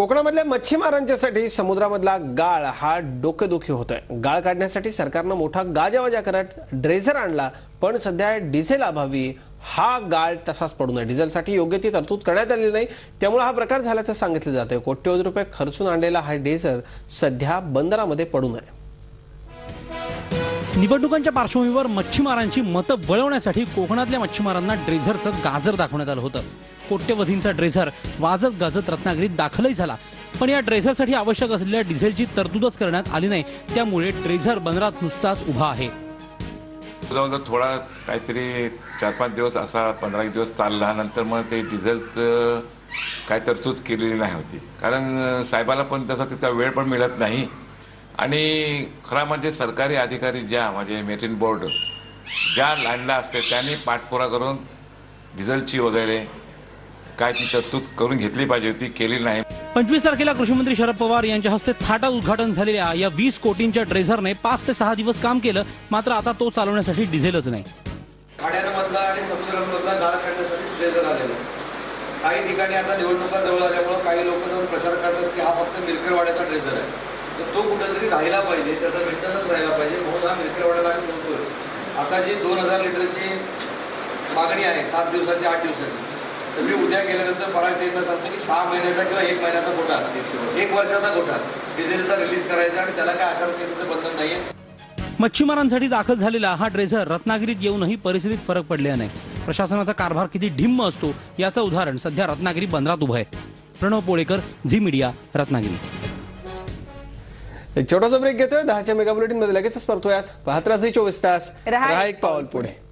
कोकणामधल्या मच्छीमारांच्यासाठी समुद्रामधला गाळ हा डोकेदुखी होतोय. गाळ काढण्यासाठी सरकारनं मोठा गाजावाजा करत ड्रेझर आणला पण सध्या डिझेल अभावी हा गाळ तसाच पडू नये. डिझेलसाठी योग्य ती तरतूद करण्यात आलेली नाही. त्यामुळे हा प्रकार झाल्याचं सांगितलं जातंय. कोट्यवधी रुपये खर्चून आणलेला हा डिझेल सध्या बंदरामध्ये पडू नये. निवडणुकांच्या पार्श्वभूमीवर मच्छीमारांची मतं वळवण्यासाठी कोकणातल्या मच्छीमारांना ड्रेझरचं गाजर दाखवण्यात आलं होतं. कोट्यवधींचा ड्रेझर वाजत गाजत रत्नागिरीत दाखलही झाला. पण या ड्रेझरसाठी आवश्यक असलेल्या डिझेलची तरतूदच करण्यात आली नाही. त्यामुळे ड्रेझर बंदरात नुसताच उभा आहे. थोडा काहीतरी चार पाच दिवस असा पंधरा एक दिवस चालला. नंतर मग ते डिझेलचं काय तरतूद केलेली नाही होती. कारण साहेबाला पण त्याचा तितका वेळ पण मिळत नाही. आणि खरा म्हणजे सरकारी अधिकारी ज्या म्हणजे मेरिन बोर्ड ज्या लाईनला असते त्यांनी पाठपुरा करून डिझेलची वगैरे काय ती तरतूद करून घेतली पाहिजे होती केली नाही. पंचवीस तारखेला कृषीमंत्री शरद पवार यांच्या हस्ते थाटात उद्घाटन झालेल्या या वीस कोटींच्या ड्रेझरने पाच ते सहा दिवस काम केलं मात्र आता तो चालवण्यासाठी डिझेलच नाही. खाड्यांमधला आणि समुद्रामधला गाळ काढण्यासाठी ट्रेझर आलेला आहे. काही ठिकाणी आता निवडणुका जवळ आल्यामुळं काही लोक जाऊन प्रचार करतात की हा फक्त मिरकरवाड्याचा ट्रेझर आहे. तर तो कुठेतरी राहिला पाहिजे त्याचा मेंटेनन्स राहिला पाहिजे. म्हणून हा मिरकरवाड्याला आम्ही बोलतोय. आता जी दोन हजार लिटरची मागणी आहे सात दिवसाची आठ दिवसाची तर मी उद्या गेल्यानंतर पराग सांगतो की सहा महिन्याचा किंवा एक महिन्याचा कोटा. एक वर्षाचा कोटा. डिझेलचा रिलीज करायचा आणि त्याला काय आचारसंहितेचं बंधन नाहीये. मच्छीमारांसाठी दाखल झालेला हा ड्रेझर रत्नागिरीत येऊनही परिस्थितीत फरक पडलेला नाही. प्रशासनाचा कारभार किती ढिम्म असतो याचं उदाहरण सध्या रत्नागिरी बंदरात उभं आहे. Pranav Polekar Zee Media Ratnagiri. एक छोटासा ब्रेक घेतोय. दहाच्या मेगा बुलेटिनमध्ये लगेचच परतूयात. पाहत राहा झी चोवीस तास. रहा एक पाऊल पुढे.